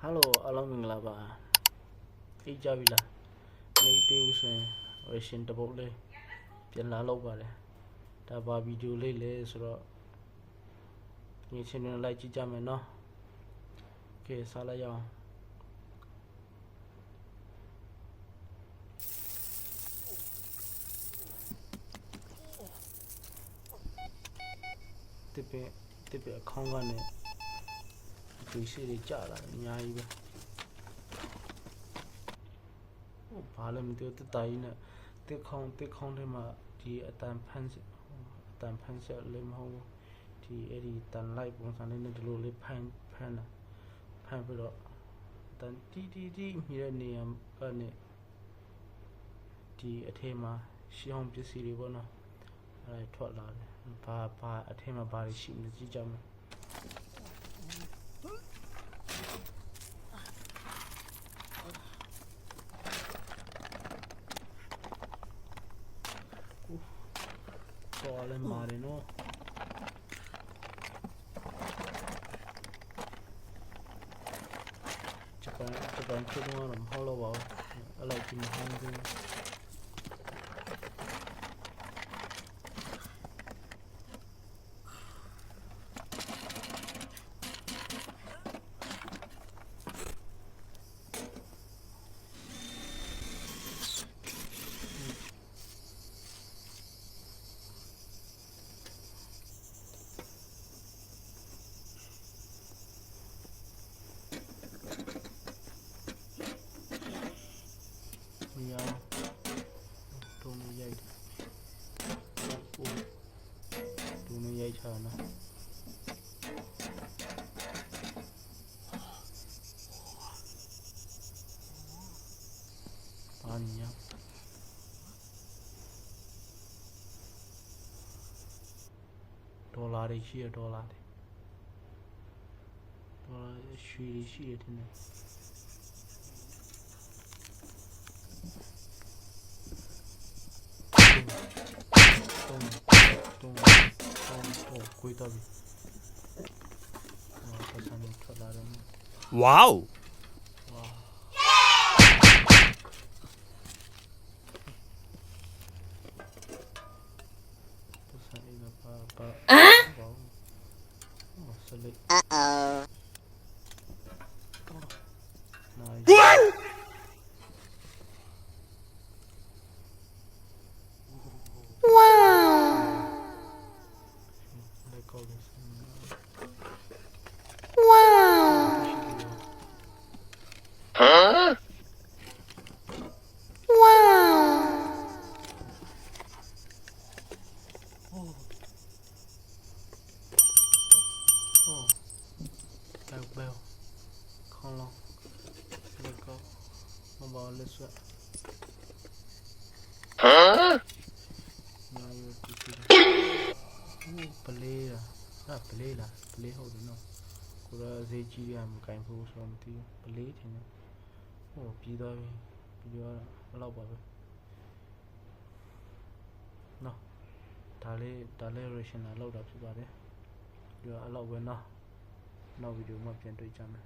ဟယ်လိုအားလုံးမင်္ဂလာပါအေးကြပြီလားနေသေးဘူးဆိုရင် version တစ်ပုတ်လေးပြန်လာလောက်ပါတယ်ဒါပါဗီဒီယိုလေးလဲဆိုတော့ညီချင်းတွေလိုက်ကြည့်ကြမယ်နော်ကဲစားလိုက်ရအောင်တစ်ပင်တစ်ပင်အခေါင်းကနေ ဒီရှိတွေကြာလာတယ်အများကြီးပဲဟိုဘာလဲမသိဘူးတက်တာကြီးနဲ့တစ်ခေါင်းတစ်ခေါင်းထဲမှာဒီအတန်ဖန်းစအတန်ဖန်းဆက်လည်းမဟုတ်ဘူးဒီအဲ့ဒီတန်လိုက်ပုံစံလေးနဲ့ဒီလိုလေးဖန်းဖန်းတာဖန်းပြီးတော့တန်တီတီတီမြည်တဲ့နေရာကနေဒီအထဲမှာရှေးအောင်ပစ္စည်းတွေပေါ့နော်အဲ့ဒါထွက်လာတယ်ဘာဘာအထဲမှာဘာတွေရှိမလဲကြည့်ကြမယ် တော်လည်းမာတယ်နော်ဂျပန်ဂျပန်ချစ်တော့မဟုတ်တော့ပါဘူးအဲ့လိုကြီးမဟန်းဘူး မရတုံးရိုက်တယ်ဟိုတုံး ရိုက်ချာနော်ဘာညာဒေါ်လာတွေရှိရဒေါ်လာတွေဒေါ်လာရွှေတွေရှိရတယ်နဲ့咚 koy tabi. Uh-oh. Nice. Oh. Bell bell. Không long. Let go. Không bảo lên xuống. Hả? play လားဟာ play လား play ဟုတ်တယ်နော်ကိုရဈေးကြီးရမကင်ဘူးဆိုတော့မသိဘူး play ထင်တယ်ဟိုပြီးသွားပြီပြီးတော့အဲ့လောက်ပါပဲနော်ဒါလေးဒါလေး ration လာလောက်တာဖြစ်ပါတယ် ပြီးတော့အဲ့လောက်ပဲနော်နောက်ဗီဒီယိုမှာပြန်တွေ့ကြမယ်